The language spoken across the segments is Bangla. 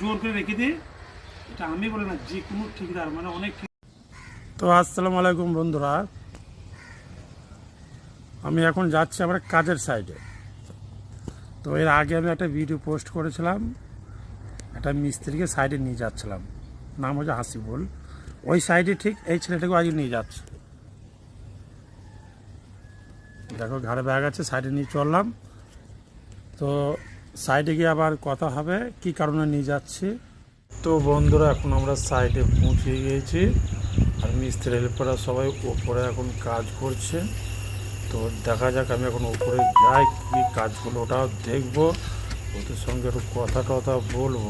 জোর করে রেখে এটা আমি বলে না, যে কোনো ঠিকদার মানে অনেক তো আসসালামু আলাইকুম বন্ধুরা। আমি এখন যাচ্ছি আমার কাজের সাইডে। তো এর আগে আমি একটা ভিডিও পোস্ট করেছিলাম, একটা মিস্ত্রিকে সাইডে নিয়ে যাচ্ছিলাম। নাম হচ্ছে হাসিবুল। ওই সাইডে ঠিক এই ছেলেটাকে আজকে নিয়ে যাচ্ছে। দেখো, ঘাড়ে ব্যাগ আছে, সাইডে নিয়ে চললাম। তো সাইডে গিয়ে আবার কথা হবে, কি কারণে নিয়ে যাচ্ছি? তো বন্ধুরা, এখন আমরা সাইডে পৌঁছে গিয়েছি আর মিস্ত্রি হেল্পাররা সবাই ওপরে এখন কাজ করছে। তো দেখা যাক আমি এখন উপরে যাই, কি কাজগুলো ওটাও দেখব। ওদের সঙ্গে একটু কথা টথা বলব।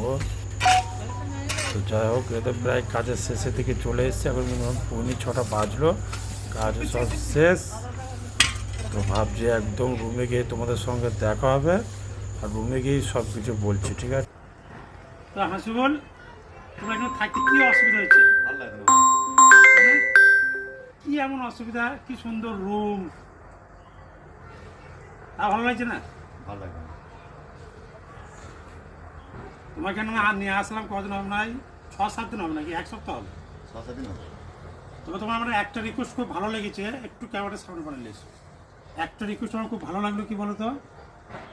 তো যাই হোক এতে প্রায় কাজের শেষের দিকে চলে এসছে। এখন মিনিমাম পৌনে ছটা বাজলো। কাজ সব শেষ। তো ভাবছি একদম রুমে গিয়ে তোমাদের সঙ্গে দেখা হবে। আর রুমে গিয়েই সব কিছু বলছি ঠিক আছে? তো হাসিবল তোমার এখানে থাকতে কি অসুবিধা না হ্যাঁ? কি এমন অসুবিধা? কি সুন্দর রুম তা ভালো লাগছে না? ভালো লাগে তোমাকে না নিয়ে আসলাম কদিন হবে নাই? ছ সাত দিন হবে নাকি? এক সপ্তাহ হবে? ছ সাত দিন হবে। তবে তোমার আমার একটা রিকোয়েস্ট খুব ভালো লেগেছে একটু ক্যামেরার সামনে এসো একটা রিকোয়েস্ট আমার খুব ভালো লাগল কি বলো তো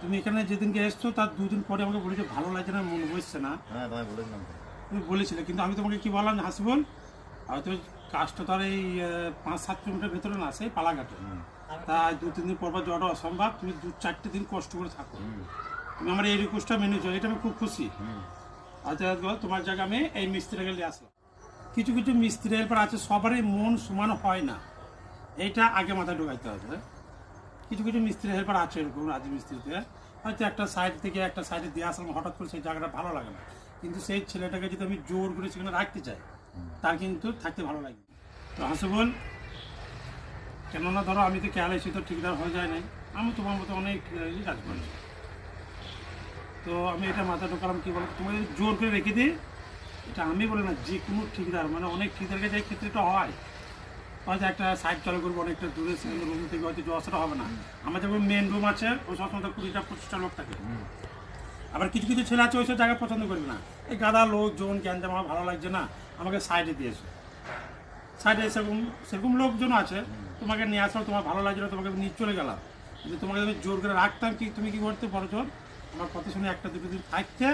তুমি এখানে যেদিনকে এসছো তার দুদিন পরে আমাকে বলেছ ভালো লাগছে না মন বসছে না। হ্যাঁ বলেছিলাম। তুমি বলেছিলে কিন্তু আমি তোমাকে কি বললাম হাসিবল? হয়তো কাজটা তো আর এই পাঁচ সাত কিলোমিটার ভেতরে না সেই পালাঘাটে। তাই দু তিন দিন পর যাওয়াটা অসম্ভব তুমি দু চারটে দিন কষ্ট করে থাকো। তুমি আমার এই রিকোয়েস্টটা মেনেছো এটা আমি খুব খুশি। আচ্ছা তোমার জায়গায় আমি এই মিস্ত্রিকে নিয়ে আসলাম। কিছু কিছু মিস্ত্রি এরপর আছে সবারই মন সমান হয় না। এটা আগে মাথায় ঢোকাইতে হবে। কিছু কিছু মিস্ত্রি হেল্পার আছে এরকম রাজি মিস্ত্রিতে। হয়তো একটা সাইড থেকে একটা সাইডে দিয়ে আসলাম, হঠাৎ করে সেই জায়গাটা ভালো লাগে না। কিন্তু সেই ছেলেটাকে যদি আমি জোর করে সেখানে রাখতে চাই, তার কিন্তু থাকতে ভালো লাগবে তো হাসবল, কেননা ধরো আমি তো খেয়াল এসে তো ঠিকঠাক হয়ে যায় নাই। আমি তোমার মতো অনেক কাজ করেছি। তো আমি এটা মাথা ঢোকালাম, কি বলো তোমাকে জোর করে রেখে দিই, এটা আমি বলে না, যে কোনো ঠিকদার মানে অনেক ঠিকদার কাছে এই ক্ষেত্রে এটা হয় হয়তো একটা সাইড চালু করব অনেকটা দূরে রুম থেকে হয়তো জসটা হবে না। আমার যেমন মেন রুম আছে, ওই সবসময় কুড়িটা, পঁচিশটা লোক থাকে। আবার কিছু কিছু ছেলে আছে, ওইসব জায়গায় পছন্দ করবে না। এই গাদা লোকজন জ্ঞান আমার ভালো লাগছে না, আমাকে সাইডে দিয়েছে সাইডে সেরকম সেরকম লোকজন আছে, তোমাকে নিয়ে আসলাম তোমার ভালো লাগছিল তোমাকে নিয়ে চলে গেলাম। কিন্তু তোমাকে আমি জোর করে রাখতাম, কি, তুমি কি করতে বড় জোর আমার কথা শুনে একটা, দুটো দিন থাকতে,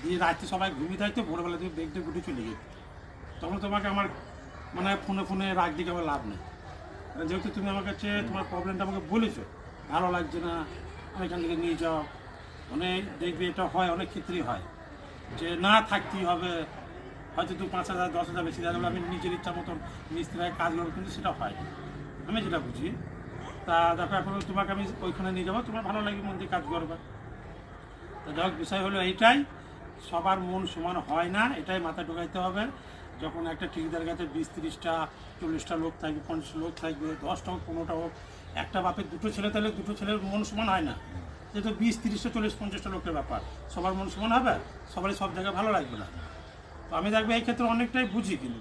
দিয়ে রাত্রে সবাই ঘুমিয়ে থাকতে, ভোরবেলা তুমি বেগটে গুটে চলে যেত। তখন তোমাকে আমার মানে ফোনে ফোনে রাগ দিকে আমার লাভ নেই। যেহেতু তুমি আমার কাছে তোমার প্রবলেমটা আমাকে বলেছ, ভালো লাগছে না এখান থেকে নিয়ে যাও। অনেক দেখবে এটা হয়, অনেক ক্ষেত্রেই হয়। যে না থাকতেই হবে, হয়তো দু পাঁচ হাজার, দশ হাজার বেশি দেখা আমি নিজের ইচ্ছা মতন মিস্ত্রির কাজ করব, কিন্তু সেটা হয় আমি যেটা বুঝি, তা দেখো, এখন তোমাকে আমি ওইখানে নিয়ে যাব, তোমার ভালো লাগে মন দিয়ে কাজ করবে। তো যাই বিষয় হলো এইটাই, সবার মন সমান হয় না, এটাই মাথায় ঢুকাইতে হবে। যখন একটা ঠিকদার কাছে বিশ, তিরিশটা, চল্লিশটা লোক থাকবে, পঞ্চাশ লোক থাকবে, দশটা হোক, পনেরোটা হোক, একটা বাপের দুটো ছেলে, তাহলে দুটো ছেলের মন সমান হয় না। যেহেতু বিশ, তিরিশটা, চল্লিশ, পঞ্চাশটা লোকের ব্যাপার। সবার মন সমান হবে? সবারই সব জায়গায় ভালো লাগবে না। তো আমি দেখব এই ক্ষেত্রে অনেকটাই বুঝি কিন্তু।